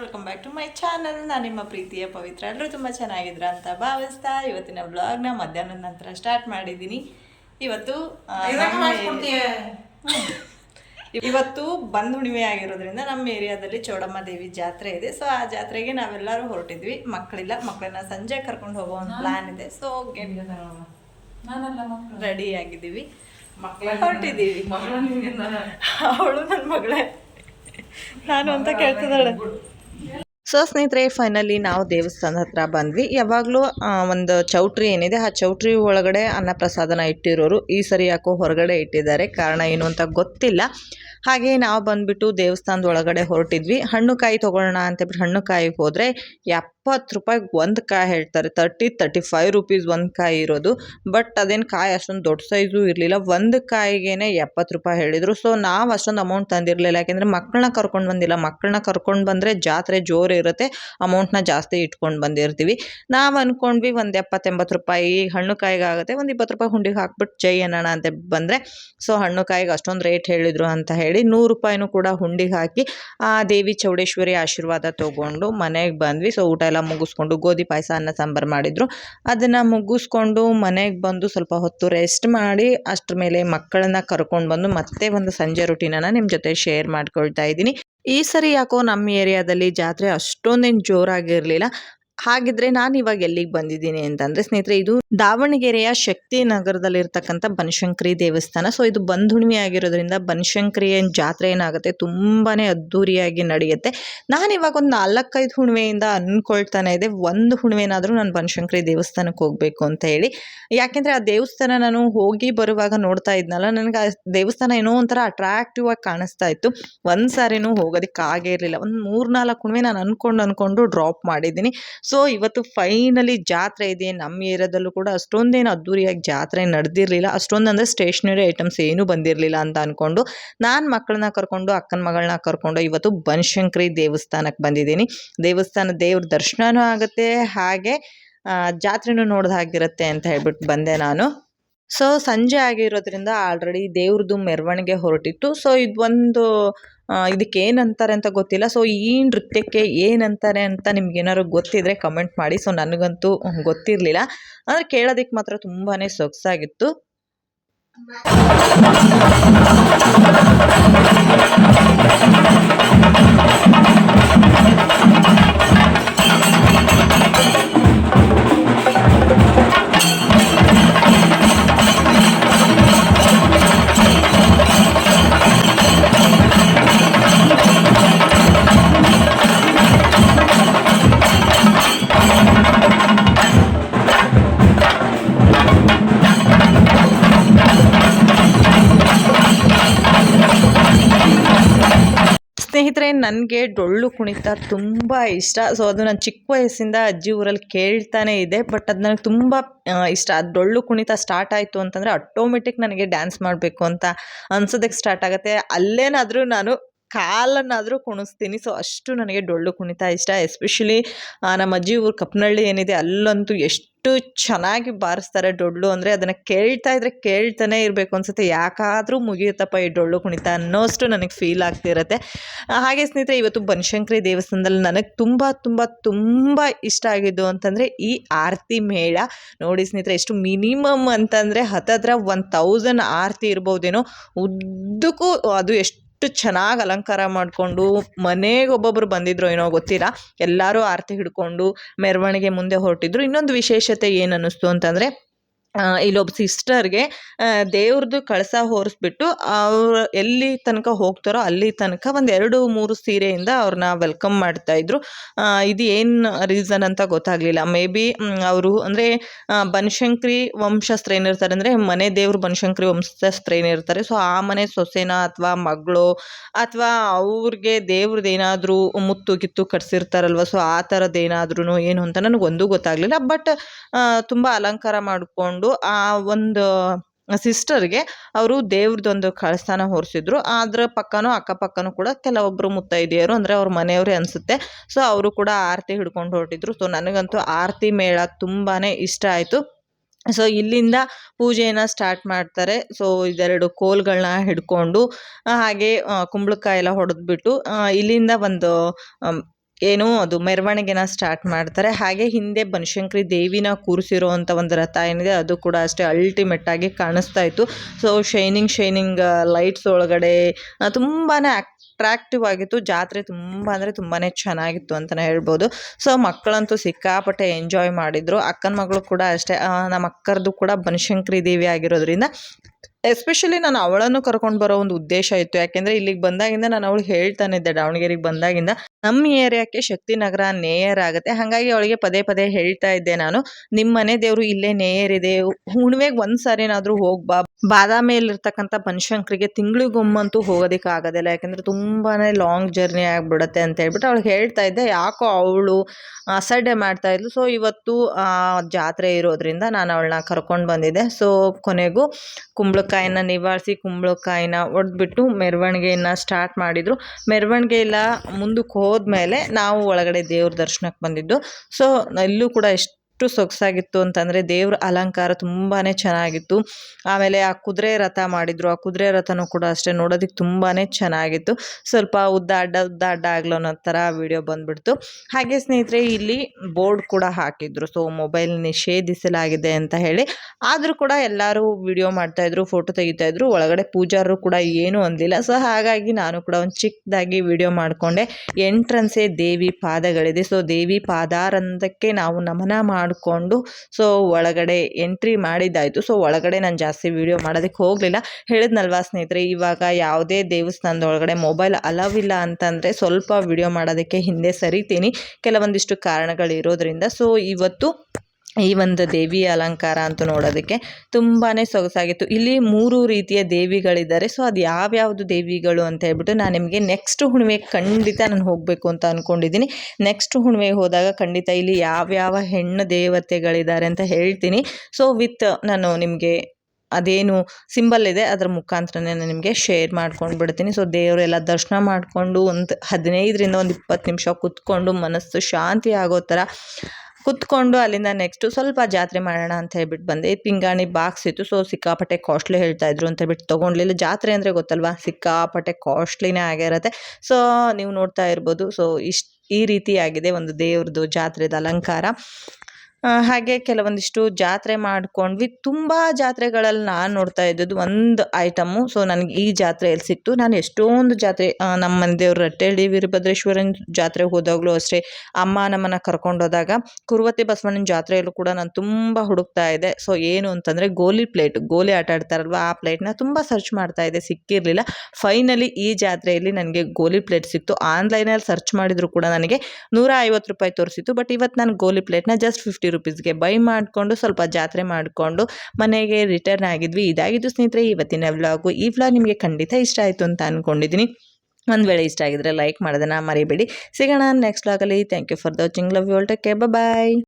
Welcome back to my channel ನಾನು ನಿಮ್ಮ ಪ್ರೀತಿಯ ಪವಿತ್ರ. ಎಲ್ಲರೂ ತುಂಬ ಚೆನ್ನಾಗಿದ್ರ ಅಂತ ಭಾವಿಸ್ತಾ ಇವತ್ತಿನ ವ್ಲಾಗ್ನ ಮಧ್ಯಾಹ್ನದ ನಂತರ ಸ್ಟಾರ್ಟ್ ಮಾಡಿದ್ದೀನಿ. ಇವತ್ತು ಇವತ್ತು ಬಂದ್ ಹುಣ್ಣಿಮೆ ಆಗಿರೋದ್ರಿಂದ ನಮ್ಮ ಏರಿಯಾದಲ್ಲಿ ಚೌಡಮ್ಮ ದೇವಿ ಜಾತ್ರೆ ಇದೆ. ಸೊ ಆ ಜಾತ್ರೆಗೆ ನಾವೆಲ್ಲರೂ ಹೊರಟಿದ್ವಿ. ಮಕ್ಕಳಿಲ್ಲ. ಮಕ್ಕಳನ್ನ ಸಂಜೆ ಕರ್ಕೊಂಡು ಹೋಗೋ ಒಂದು ಪ್ಲಾನ್ ಇದೆ. ಸೊ ರೆಡಿ ಆಗಿದ್ದೀವಿ. ಹೊರಟಿದ್ದೀವಿ. ಅವಳು ನನ್ನ ಮಗಳೇ. ನಾನು ಅಂತ ಕೇಳ್ತಿದ್ದಾಳೆ. ಸೊ ಸ್ನೇಹಿತರೆ ಫೈನಲಿ ನಾವು ದೇವಸ್ಥಾನದ ಹತ್ರ ಬಂದ್ವಿ. ಯಾವಾಗಲೂ ಒಂದು ಚೌಟ್ರಿ ಏನಿದೆ, ಆ ಚೌಟ್ರಿ ಒಳಗಡೆ ಅನ್ನ ಪ್ರಸಾದನ ಇಟ್ಟಿರೋರು ಈ ಸರಿ ಯಾಕೋ ಹೊರಗಡೆ ಇಟ್ಟಿದ್ದಾರೆ. ಕಾರಣ ಏನು ಅಂತ ಗೊತ್ತಿಲ್ಲ. ಹಾಗೆ ನಾವು ಬಂದ್ಬಿಟ್ಟು ದೇವಸ್ಥಾನದ ಒಳಗಡೆ ಹೊರಟಿದ್ವಿ. ಹಣ್ಣು ಕಾಯಿ ತೊಗೊಳ್ಳೋಣ ಅಂತೇಳ್ಬಿಟ್ಟು ಹಣ್ಣು ಕಾಯಿಗೆ ಹೋದರೆ ಎಪ್ಪತ್ತು ರೂಪಾಯಿಗೆ ಒಂದು ಕಾಯಿ ಹೇಳ್ತಾರೆ. ತರ್ಟಿ ತರ್ಟಿ ಫೈವ್ ರುಪೀಸ್ ಒಂದು ಕಾಯಿ ಇರೋದು. ಬಟ್ ಅದೇನು ಕಾಯಿ ಅಷ್ಟೊಂದು ದೊಡ್ಡ ಸೈಜು ಇರಲಿಲ್ಲ. ಒಂದು ಕಾಯಿಗೇನೆ ಎಪ್ಪತ್ತು ರೂಪಾಯಿ ಹೇಳಿದರು. ಸೊ ನಾವು ಅಷ್ಟೊಂದು ಅಮೌಂಟ್ ತಂದಿರಲಿಲ್ಲ. ಯಾಕೆಂದರೆ ಮಕ್ಕಳನ್ನ ಕರ್ಕೊಂಡು ಬಂದಿಲ್ಲ. ಮಕ್ಕಳನ್ನ ಕರ್ಕೊಂಡು ಬಂದರೆ ಜಾತ್ರೆ ಜೋರು ಇರುತ್ತೆ. ಅಮೌಂಟ್ನ ಜಾಸ್ತಿ ಇಟ್ಕೊಂಡು ಬಂದಿರ್ತೀವಿ. ನಾವು ಅಂದ್ಕೊಂಡ್ವಿ ಒಂದು ಎಪ್ಪತ್ತೆಂಬತ್ತು ರೂಪಾಯಿ ಹಣ್ಣು ಕಾಯಿಗೆ ಆಗುತ್ತೆ. ಒಂದು ಇಪ್ಪತ್ತು ರೂಪಾಯಿ ಹುಂಡಿಗೆ ಹಾಕ್ಬಿಟ್ಟು ಜೈ ಅನ್ನೋಣ ಅಂತ ಬಂದರೆ ಸೊ ಹಣ್ಣು ಕಾಯಿಗೆ ಅಷ್ಟೊಂದು ರೇಟ್ ಹೇಳಿದರು ಅಂತ ಹೇಳಿ ನೂರು ರೂಪಾಯಿನೂ ಕೂಡ ಹುಂಡಿಗೆ ಹಾಕಿ ಆ ದೇವಿ ಚೌಡೇಶ್ವರಿ ಆಶೀರ್ವಾದ ತೊಗೊಂಡು ಮನೆಗೆ ಬಂದ್ವಿ. ಸೊ ಊಟ ಎಲ್ಲ ಮುಗಿಸ್ಕೊಂಡು ಗೋಧಿ ಪಾಯಸ ಅನ್ನ ಸಾಂಬಾರು ಮಾಡಿದ್ರು. ಅದನ್ನು ಮುಗಿಸ್ಕೊಂಡು ಮನೆಗೆ ಬಂದು ಸ್ವಲ್ಪ ಹೊತ್ತು ರೆಸ್ಟ್ ಮಾಡಿ, ಅಷ್ಟ್ರ ಮೇಲೆ ಮಕ್ಕಳನ್ನ ಕರ್ಕೊಂಡು ಬಂದು ಮತ್ತೆ ಒಂದು ಸಂಜೆ ರುಟೀನನ್ನು ನಿಮ್ಮ ಜೊತೆ ಶೇರ್ ಮಾಡ್ಕೊಳ್ತಾ ಇದ್ದೀನಿ. ಈ ಸರಿ ಯಾಕೋ ನಮ್ಮ ಏರಿಯಾದಲ್ಲಿ ಜಾತ್ರೆ ಅಷ್ಟೊಂದೇನು ಜೋರಾಗಿರಲಿಲ್ಲ. ಹಾಗಿದ್ರೆ ನಾನು ಇವಾಗ ಎಲ್ಲಿಗೆ ಬಂದಿದ್ದೀನಿ ಅಂತಂದರೆ ಸ್ನೇಹಿತರೆ, ಇದು ದಾವಣಗೆರೆಯ ಶಕ್ತಿ ನಗರದಲ್ಲಿರ್ತಕ್ಕಂಥ ಬನಶಂಕರಿ ದೇವಸ್ಥಾನ. ಸೊ ಇದು ಬಂಧುಣಿಮೆ ಆಗಿರೋದ್ರಿಂದ ಬನಶಂಕರಿಯ ಜಾತ್ರೆ ಏನಾಗುತ್ತೆ ತುಂಬಾ ಅದ್ಧೂರಿಯಾಗಿ ನಡೆಯುತ್ತೆ. ನಾನು ಇವಾಗ ಒಂದು ನಾಲ್ಕೈದು ಹುಣ್ಮೆಯಿಂದ ಅಂದ್ಕೊಳ್ತಾನೆ ಇದೆ ಒಂದು ಹುಣ್ಮೆನಾದರೂ ನಾನು ಬನಶಂಕರಿ ದೇವಸ್ಥಾನಕ್ಕೆ ಹೋಗಬೇಕು ಅಂತ ಹೇಳಿ. ಯಾಕೆಂದರೆ ಆ ದೇವಸ್ಥಾನ ನಾನು ಹೋಗಿ ಬರುವಾಗ ನೋಡ್ತಾ ಇದ್ನಲ್ಲ, ನನಗೆ ಆ ದೇವಸ್ಥಾನ ಏನೋ ಒಂಥರ ಅಟ್ರಾಕ್ಟಿವ್ ಆಗಿ ಕಾಣಿಸ್ತಾ ಇತ್ತು. ಒಂದು ಸಾರಿನೂ ಹೋಗೋದಕ್ಕೆ ಆಗೇ ಇರಲಿಲ್ಲ. ಒಂದು ಮೂರು ನಾಲ್ಕು ಹುಣ್ಮೆ ನಾನು ಅಂದ್ಕೊಂಡು ಅಂದ್ಕೊಂಡು ಡ್ರಾಪ್ ಮಾಡಿದ್ದೀನಿ. ಸೊ ಇವತ್ತು ಫೈನಲಿ ಜಾತ್ರೆ ಇದೆ. ನಮ್ಮ ಏರಿಯಾದಲ್ಲೂ ಕೂಡ ಅಷ್ಟೊಂದೇನು ಅದ್ದೂರಿಯಾಗಿ ಜಾತ್ರೆ ನಡೆದಿರಲಿಲ್ಲ. ಅಷ್ಟೊಂದು ಅಂದರೆ ಸ್ಟೇಷ್ನರಿ ಐಟಮ್ಸ್ ಏನೂ ಬಂದಿರಲಿಲ್ಲ ಅಂತ ಅಂದ್ಕೊಂಡು ನಾನು ಮಕ್ಕಳನ್ನ ಕರ್ಕೊಂಡು, ಅಕ್ಕನ ಮಗಳನ್ನ ಕರ್ಕೊಂಡು ಇವತ್ತು ಬನಶಂಕರಿ ದೇವಸ್ಥಾನಕ್ಕೆ ಬಂದಿದ್ದೀನಿ. ದೇವಸ್ಥಾನ ದೇವ್ರ ದರ್ಶನವೂ ಆಗುತ್ತೆ, ಹಾಗೆ ಜಾತ್ರೆನೂ ನೋಡ್ದಾಗಿರುತ್ತೆ ಅಂತ ಹೇಳ್ಬಿಟ್ಟು ಬಂದೆ ನಾನು. ಸೊ ಸಂಜೆ ಆಗಿರೋದ್ರಿಂದ ಆಲ್ರೆಡಿ ದೇವ್ರದ್ದು ಮೆರವಣಿಗೆ ಹೊರಟಿತ್ತು. ಸೊ ಇದೊಂದು ಇದಕ್ಕೆ ಏನಂತಾರೆ ಅಂತ ಗೊತ್ತಿಲ್ಲ. ಸೊ ಈ ನೃತ್ಯಕ್ಕೆ ಏನಂತಾರೆ ಅಂತ ನಿಮ್ಗೇನಾದ್ರು ಗೊತ್ತಿದ್ರೆ ಕಮೆಂಟ್ ಮಾಡಿ. ಸೊ ನನಗಂತೂ ಗೊತ್ತಿರಲಿಲ್ಲ. ಅಂದರೆ ಕೇಳೋದಕ್ಕೆ ಮಾತ್ರ ತುಂಬಾ ಸೊಗಸಾಗಿತ್ತು. ಸ್ನೇಹಿತರೆ, ನನಗೆ ಡೊಳ್ಳು ಕುಣಿತ ತುಂಬ ಇಷ್ಟ. ಸೊ ಅದು ನಾನು ಚಿಕ್ಕ ವಯಸ್ಸಿಂದ ಅಜ್ಜಿ ಊರಲ್ಲಿ ಕೇಳ್ತಾನೆ ಇದೆ ಬಟ್ ಅದು ನನಗೆ ತುಂಬ ಇಷ್ಟ. ಅದು ಡೊಳ್ಳು ಕುಣಿತ ಸ್ಟಾರ್ಟ್ ಆಯಿತು ಅಂತಂದರೆ ಆಟೋಮೆಟಿಕ್ ನನಗೆ ಡ್ಯಾನ್ಸ್ ಮಾಡಬೇಕು ಅಂತ ಅನ್ಸೋದಕ್ಕೆ ಸ್ಟಾರ್ಟ್ ಆಗುತ್ತೆ. ಅಲ್ಲೇನಾದರೂ ನಾನು ಕಾಲನ್ನಾದರೂ ಕುಣಿಸ್ತೀನಿ. ಸೊ ಅಷ್ಟು ನನಗೆ ಡೊಳ್ಳು ಕುಣಿತ ಇಷ್ಟ. ಎಸ್ಪೆಷಲಿ ನಮ್ಮ ಅಜ್ಜಿ ಊರು ಕಪ್ಪನಹಳ್ಳಿ ಏನಿದೆ, ಅಲ್ಲಂತೂ ಎಷ್ಟು ಚೆನ್ನಾಗಿ ಬಾರಿಸ್ತಾರೆ ಡೊಳ್ಳು. ಅಂದರೆ ಅದನ್ನು ಕೇಳ್ತಾ ಇದ್ರೆ ಕೇಳ್ತಾನೆ ಇರಬೇಕು ಅನ್ಸುತ್ತೆ. ಯಾಕಾದರೂ ಮುಗಿಯುತ್ತಪ್ಪ ಈ ಡೊಳ್ಳು ಕುಣಿತ ಅನ್ನೋಷ್ಟು ನನಗೆ ಫೀಲ್ ಆಗ್ತಿರುತ್ತೆ. ಹಾಗೆ ಸ್ನೇಹಿತರೆ, ಇವತ್ತು ಬನಶಂಕರಿ ದೇವಸ್ಥಾನದಲ್ಲಿ ನನಗೆ ತುಂಬ ತುಂಬ ತುಂಬ ಇಷ್ಟ ಆಗಿದ್ದು ಅಂತಂದರೆ ಈ ಆರತಿ ಮೇಳ. ನೋಡಿ ಸ್ನೇಹಿತರೆ, ಎಷ್ಟು ಮಿನಿಮಮ್ ಅಂತಂದರೆ ಹತ್ತತ್ರ ಒನ್ ತೌಸಂಡ್ ಆರತಿ ಇರ್ಬೋದೇನೋ. ಉದ್ದಕ್ಕೂ ಅದು ಎಷ್ಟು ಚೆನ್ನಾಗಿ ಅಲಂಕಾರ ಮಾಡಿಕೊಂಡು ಮನೆಗೆ ಒಬ್ಬೊಬ್ರು ಬಂದಿದ್ರು ಏನೋ ಗೊತ್ತಿಲ್ಲ, ಎಲ್ಲರೂ ಆರತಿ ಹಿಡ್ಕೊಂಡು, ಮೆರವಣಿಗೆ ಮುಂದೆ ಹೊರಟಿದ್ರು. ಇನ್ನೊಂದು ವಿಶೇಷತೆ ಏನು ಅನ್ನಿಸ್ತು ಅಂತಂದರೆ ಇಲ್ಲೊಬ್ಬ ಸಿಸ್ಟರ್ಗೆ ದೇವ್ರದ್ದು ಕಳಸ ಹೊರಿಸ್ಬಿಟ್ಟು ಅವ್ರು ಎಲ್ಲಿ ತನಕ ಹೋಗ್ತಾರೋ ಅಲ್ಲಿ ತನಕ ಒಂದು ಎರಡು, ಮೂರು ಸೀರೆಯಿಂದ ಅವ್ರನ್ನ ವೆಲ್ಕಮ್ ಮಾಡ್ತಾ ಇದ್ರು. ಇದು ಏನು ರೀಸನ್ ಅಂತ ಗೊತ್ತಾಗಲಿಲ್ಲ. ಮೇ ಬಿ ಅವರು ಅಂದರೆ ಬನಶಂಕರಿ ವಂಶಸ್ತ್ರ ಏನಿರ್ತಾರೆ ಅಂದರೆ ಮನೆ ದೇವ್ರು ಬನಶಂಕರಿ ವಂಶಸ್ತ್ರ ಏನಿರ್ತಾರೆ. ಸೊ ಆ ಮನೆ ಸೊಸೆನ ಅಥವಾ ಮಗಳು ಅಥವಾ ಅವ್ರಿಗೆ ದೇವ್ರದ್ದು ಏನಾದರೂ ಮುತ್ತು ಕಿತ್ತು ಕಟ್ಸಿರ್ತಾರಲ್ವ. ಸೊ ಆ ಥರದ್ದು ಏನಾದ್ರೂ ಏನು ಅಂತ ನನಗೆ ಒಂದೂ ಗೊತ್ತಾಗಲಿಲ್ಲ. ಬಟ್ ತುಂಬ ಅಲಂಕಾರ ಮಾಡಿಕೊಂಡು ಆ ಒಂದು ಸಿಸ್ಟರ್ಗೆ ಅವರು ದೇವ್ರದ್ದೊಂದು ಕಳಸ್ಥಾನ ಹೊರಿಸಿದ್ರು. ಅದ್ರ ಪಕ್ಕನೂ ಅಕ್ಕಪಕ್ಕನೂ ಕೂಡ ಕೆಲವೊಬ್ಬರು ಮುತ್ತೈದೆಯರು ಅಂದರೆ ಅವ್ರ ಮನೆಯವರೇ ಅನಿಸುತ್ತೆ. ಸೊ ಅವರು ಕೂಡ ಆರತಿ ಹಿಡ್ಕೊಂಡು ಹೊರಟಿದ್ರು. ಸೊ ನನಗಂತೂ ಆರತಿ ಮೇಳ ತುಂಬಾ ಇಷ್ಟ ಆಯಿತು. ಸೊ ಇಲ್ಲಿಂದ ಪೂಜೆಯನ್ನು ಸ್ಟಾರ್ಟ್ ಮಾಡ್ತಾರೆ. ಸೊ ಇದೆರಡು ಕೋಲ್ಗಳನ್ನ ಹಿಡ್ಕೊಂಡು, ಹಾಗೆ ಕುಂಬಳಕಾಯಿ ಎಲ್ಲ ಹೊಡೆದ್ಬಿಟ್ಟು ಇಲ್ಲಿಂದ ಒಂದು ಏನು ಅದು ಮೆರವಣಿಗೆನ ಸ್ಟಾರ್ಟ್ ಮಾಡ್ತಾರೆ. ಹಾಗೆ ಹಿಂದೆ ಬನಶಂಕರಿ ದೇವಿನ ಕೂರಿಸಿರೋ ಅಂಥ ಒಂದು ರಥ ಏನಿದೆ, ಅದು ಕೂಡ ಅಷ್ಟೇ ಅಲ್ಟಿಮೇಟ್ ಆಗಿ ಕಾಣಿಸ್ತಾ ಇತ್ತು. ಸೊ ಶೈನಿಂಗ್ ಶೈನಿಂಗ್ ಲೈಟ್ಸ್ ಒಳಗಡೆ ತುಂಬಾ ಅಟ್ರಾಕ್ಟಿವ್ ಆಗಿತ್ತು. ಜಾತ್ರೆ ತುಂಬ ಅಂದರೆ ತುಂಬಾ ಚೆನ್ನಾಗಿತ್ತು ಅಂತಲೇ ಹೇಳ್ಬೋದು. ಸೊ ಮಕ್ಕಳಂತೂ ಸಿಕ್ಕಾಪಟ್ಟೆ ಎಂಜಾಯ್ ಮಾಡಿದರು. ಅಕ್ಕನ ಮಗಳು ಕೂಡ ಅಷ್ಟೇ ನಮ್ಮ ಅಕ್ಕರದು ಕೂಡ ಬನಶಂಕರಿ ದೇವಿ ಆಗಿರೋದ್ರಿಂದ ಎಸ್ಪೆಷಲಿ ನಾನು ಅವಳನ್ನು ಕರ್ಕೊಂಡು ಬರೋ ಒಂದು ಉದ್ದೇಶ ಇತ್ತು. ಯಾಕೆಂದರೆ ಇಲ್ಲಿಗೆ ಬಂದಾಗಿಂದ ನಾನು ಅವಳು ಹೇಳ್ತಾನೆ ಇದ್ದೆ, ದಾವಣಗೆರೆಗೆ ಬಂದಾಗಿಂದ. ನಮ್ಮ ಏರಿಯಾಕ್ಕೆ ಶಕ್ತಿನಗರ ನೇಯರ್ ಆಗುತ್ತೆ. ಹಾಗಾಗಿ ಅವಳಿಗೆ ಪದೇ ಪದೇ ಹೇಳ್ತಾ ಇದ್ದೆ ನಾನು. ನಿಮ್ಮ ಮನೆ ದೇವರು ಇಲ್ಲೇ ನೇಯರ್ ಇದೆ. ಹುಣ್ಣಿಮೆಗೆ ಒಂದು ಸಾರಿನಾದರೂ ಹೋಗ್ಬಾ ಬಾದಾಮಿಯಲ್ಲಿರ್ತಕ್ಕಂಥ ಬನಶಂಕರಿಗೆ ತಿಂಗಳಿಗೊಮ್ಮಂತೂ ಹೋಗೋದಕ್ಕೆ ಆಗೋದಿಲ್ಲ. ಯಾಕೆಂದರೆ ತುಂಬಾ ಲಾಂಗ್ ಜರ್ನಿ ಆಗಿಬಿಡುತ್ತೆ ಅಂತ ಹೇಳ್ಬಿಟ್ಟು ಅವಳು ಹೇಳ್ತಾ ಇದ್ದೆ. ಯಾಕೋ ಅವಳು ಅಸಡ್ಡೆ ಮಾಡ್ತಾ ಇದ್ಲು. ಸೊ ಇವತ್ತು ಜಾತ್ರೆ ಇರೋದ್ರಿಂದ ನಾನು ಅವಳನ್ನ ಕರ್ಕೊಂಡು ಬಂದಿದ್ದೆ. ಸೊ ಕೊನೆಗೂ ಕುಂಬಳಕಾಯಿನ ನಿವಾರಿಸಿ ಕುಂಬಳಕಾಯಿನ ಒಡೆದ್ಬಿಟ್ಟು ಮೆರವಣಿಗೆಯನ್ನು ಸ್ಟಾರ್ಟ್ ಮಾಡಿದರು. ಮೆರವಣಿಗೆ ಎಲ್ಲ ಮುಂದಕ್ಕೆ ಹೋದ್ಮೇಲೆ ನಾವು ಒಳಗಡೆ ದೇವ್ರ ದರ್ಶನಕ್ಕೆ ಬಂದಿದ್ದು. ಸೊ ಇಲ್ಲೂ ಕೂಡ ಎಷ್ಟು ಸೊಗಸಾಗಿತ್ತು ಅಂತಂದರೆ ದೇವ್ರ ಅಲಂಕಾರ ತುಂಬಾ ಚೆನ್ನಾಗಿತ್ತು. ಆಮೇಲೆ ಆ ಕುದುರೆ ರಥ ಮಾಡಿದರು. ಆ ಕುದುರೆ ರಥನೂ ಕೂಡ ಅಷ್ಟೇ ನೋಡೋದಕ್ಕೆ ತುಂಬಾ ಚೆನ್ನಾಗಿತ್ತು. ಸ್ವಲ್ಪ ಉದ್ದ ಅಡ್ಡ ಉದ್ದ ಅಡ್ಡ ಆಗ್ಲೋ ಅನ್ನೋ ಥರ ವಿಡಿಯೋ ಬಂದುಬಿಡ್ತು. ಹಾಗೆ ಸ್ನೇಹಿತರೆ, ಇಲ್ಲಿ ಬೋರ್ಡ್ ಕೂಡ ಹಾಕಿದ್ರು. ಸೊ ಮೊಬೈಲ್ ನಿಷೇಧಿಸಲಾಗಿದೆ ಅಂತ ಹೇಳಿ. ಆದರೂ ಕೂಡ ಎಲ್ಲರೂ ವಿಡಿಯೋ ಮಾಡ್ತಾಯಿದ್ರು ಫೋಟೋ ತೆಗಿತಾಯಿದ್ರು ಒಳಗಡೆ ಪೂಜಾರರು ಕೂಡ ಏನೂ ಅಂದಿಲ್ಲ. ಸೊ ಹಾಗಾಗಿ ನಾನು ಕೂಡ ಒಂದು ಚಿಕ್ಕದಾಗಿ ವಿಡಿಯೋ ಮಾಡಿಕೊಂಡೆ. ಎಂಟ್ರೆನ್ಸೇ ದೇವಿ ಪಾದಗಳಿದೆ. ಸೊ ದೇವಿ ಪಾದಾರಂದಕ್ಕೆ ನಾವು ನಮನ ಮಾಡಿಕೊಂಡು ಸೊ ಒಳಗಡೆ ಎಂಟ್ರಿ ಮಾಡಿದ್ದಾಯಿತು. ಸೊ ಒಳಗಡೆ ನಾನು ಜಾಸ್ತಿ ವಿಡಿಯೋ ಮಾಡೋದಕ್ಕೆ ಹೋಗಲಿಲ್ಲ. ಹೇಳಿದ್ನಲ್ವಾ ಸ್ನೇಹಿತರೆ, ಇವಾಗ ಯಾವುದೇ ದೇವಸ್ಥಾನದ ಒಳಗಡೆ ಮೊಬೈಲ್ ಅಲವಿಲ್ಲ ಅಂತಂದರೆ ಸ್ವಲ್ಪ ವಿಡಿಯೋ ಮಾಡೋದಕ್ಕೆ ಹಿಂದೆ ಸರಿತೀನಿ. ಕೆಲವೊಂದಿಷ್ಟು ಕಾರಣಗಳಿರೋದ್ರಿಂದ. ಸೊ ಇವತ್ತು ಈ ಒಂದು ದೇವಿಯ ಅಲಂಕಾರ ಅಂತ ನೋಡೋದಕ್ಕೆ ತುಂಬಾ ಸೊಗಸಾಗಿತ್ತು. ಇಲ್ಲಿ ಮೂರು ರೀತಿಯ ದೇವಿಗಳಿದ್ದಾರೆ. ಸೊ, ಅದು ಯಾವ್ಯಾವುದು ದೇವಿಗಳು ಅಂತ ಹೇಳ್ಬಿಟ್ಟು ನಾನು ನಿಮಗೆ ನೆಕ್ಸ್ಟ್ ಹುಣ್ಣಿಮೆಗೆ ಖಂಡಿತ ನಾನು ಹೋಗಬೇಕು ಅಂತ ಅಂದ್ಕೊಂಡಿದ್ದೀನಿ ನೆಕ್ಸ್ಟ್ ಹುಣ್ಣಿಮೆಗೆ ಹೋದಾಗ ಖಂಡಿತ ಇಲ್ಲಿ ಯಾವ್ಯಾವ ಹೆಣ್ಣು ದೇವತೆಗಳಿದ್ದಾರೆ ಅಂತ ಹೇಳ್ತೀನಿ. ಸೊ ವಿತ್ ನಾನು ನಿಮಗೆ ಅದೇನು ಸಿಂಬಲ್ ಇದೆ, ಅದರ ಮುಖಾಂತರನೇ ನಾನು ನಿಮಗೆ ಶೇರ್ ಮಾಡ್ಕೊಂಡು ಬಿಡ್ತೀನಿ ಸೊ ದೇವರೆಲ್ಲ ದರ್ಶನ ಮಾಡಿಕೊಂಡು ಒಂದು ಹದಿನೈದರಿಂದ ಒಂದು ಇಪ್ಪತ್ತು ನಿಮಿಷ ಕುತ್ಕೊಂಡು ಮನಸ್ಸು ಶಾಂತಿ ಆಗೋ ಥರ ಕುತ್ಕೊಂಡು ಅಲ್ಲಿಂದ ನೆಕ್ಸ್ಟು ಸ್ವಲ್ಪ ಜಾತ್ರೆ ಮಾಡೋಣ ಅಂತ ಹೇಳ್ಬಿಟ್ಟು ಬಂದೆ. ಪಿಂಗಾಣಿ ಬಾಕ್ಸ್ ಇತ್ತು. ಸೊ ಸಿಕ್ಕಾಪಟ್ಟೆ ಕಾಸ್ಟ್ಲಿ ಹೇಳ್ತಾ ಇದ್ರು ಅಂತ ಹೇಳ್ಬಿಟ್ಟು ತೊಗೊಂಡ್ಲಿಲ್ಲ ಜಾತ್ರೆ ಅಂದರೆ ಗೊತ್ತಲ್ವಾ? ಸಿಕ್ಕಾಪಟ್ಟೆ ಕಾಸ್ಟ್ಲಿನೇ ಆಗಿರುತ್ತೆ ಸೊ ನೀವು ನೋಡ್ತಾ ಇರ್ಬೋದು. ಸೊ ಇಷ್ಟು ಈ ರೀತಿಯಾಗಿದೆ ಒಂದು ದೇವ್ರದ್ದು ಜಾತ್ರೆದ ಅಲಂಕಾರ. ಹಾಗೆ ಕೆಲವೊಂದಿಷ್ಟು ಜಾತ್ರೆ ಮಾಡ್ಕೊಂಡ್ವಿ. ತುಂಬ ಜಾತ್ರೆಗಳಲ್ಲಿ ನಾನು ನೋಡ್ತಾ ಇದ್ದದ್ದು ಒಂದು ಐಟಮ್ಮು ಸೊ ನನಗೆ ಈ ಜಾತ್ರೆಯಲ್ಲಿ ಸಿಕ್ತು. ನಾನು ಎಷ್ಟೊಂದು ಜಾತ್ರೆ ನಮ್ಮ ಮನೆ ದೇವ್ರ ರಟ್ಟೆಹಳ್ಳಿ ವೀರಭದ್ರೇಶ್ವರನ ಜಾತ್ರೆಗೆ ಹೋದಾಗಲೂ ಅಷ್ಟೇ ಅಮ್ಮ ನಮ್ಮನ್ನು ಕರ್ಕೊಂಡೋದಾಗ ಕುರುವತಿ ಬಸವಣ್ಣನ ಜಾತ್ರೆಯಲ್ಲೂ ಕೂಡ ನಾನು ತುಂಬ ಹುಡುಕ್ತಾ ಇದ್ದೆ. ಸೊ ಏನು ಅಂತಂದರೆ ಗೋಲಿ ಪ್ಲೇಟ್ ಗೋಲಿ ಆಟ ಆಡ್ತಾರಲ್ವ ಆ ಪ್ಲೇಟ್ನ ತುಂಬ ಸರ್ಚ್ ಮಾಡ್ತಾ ಇದ್ದೆ. ಸಿಕ್ಕಿರಲಿಲ್ಲ. ಫೈನಲಿ ಈ ಜಾತ್ರೆಯಲ್ಲಿ ನನಗೆ ಗೋಲಿ ಪ್ಲೇಟ್ ಸಿಕ್ತು. ಆನ್ಲೈನಲ್ಲಿ ಸರ್ಚ್ ಮಾಡಿದರೂ ಕೂಡ ನನಗೆ ನೂರ ಐವತ್ತು ರೂಪಾಯಿ ತೋರಿಸಿತ್ತು. ಬಟ್ ಇವತ್ತು ನಾನು ಗೋಲಿ ಪ್ಲೇಟ್ನ ಜಸ್ಟ್ ಫಿಫ್ಟಿ ರುಪೀಸ್ಗೆ ಬೈ ಮಾಡಿಕೊಂಡು ಸ್ವಲ್ಪ ಜಾತ್ರೆ ಮಾಡಿಕೊಂಡು ಮನೆಗೆ ರಿಟರ್ನ್ ಆಗಿದ್ವಿ. ಇದಾಗಿದ್ದು ಸ್ನೇಹಿತರೆ, ಇವತ್ತಿನ ವ್ಲಾಗು ಈ ವ್ಲಾಗ್ ನಿಮಗೆ ಖಂಡಿತ ಇಷ್ಟ ಆಯಿತು ಅಂತ ಅಂದ್ಕೊಂಡಿದ್ದೀನಿ ಒಂದು ವೇಳೆ ಇಷ್ಟ ಆಗಿದ್ರೆ ಲೈಕ್ ಮಾಡೋದನ್ನು ಮರಿಬೇಡಿ. ಸಿಗೋಣ ನೆಕ್ಸ್ಟ್ ವ್ಲಾಗಲ್ಲಿ thank you for the watching love you all take care bye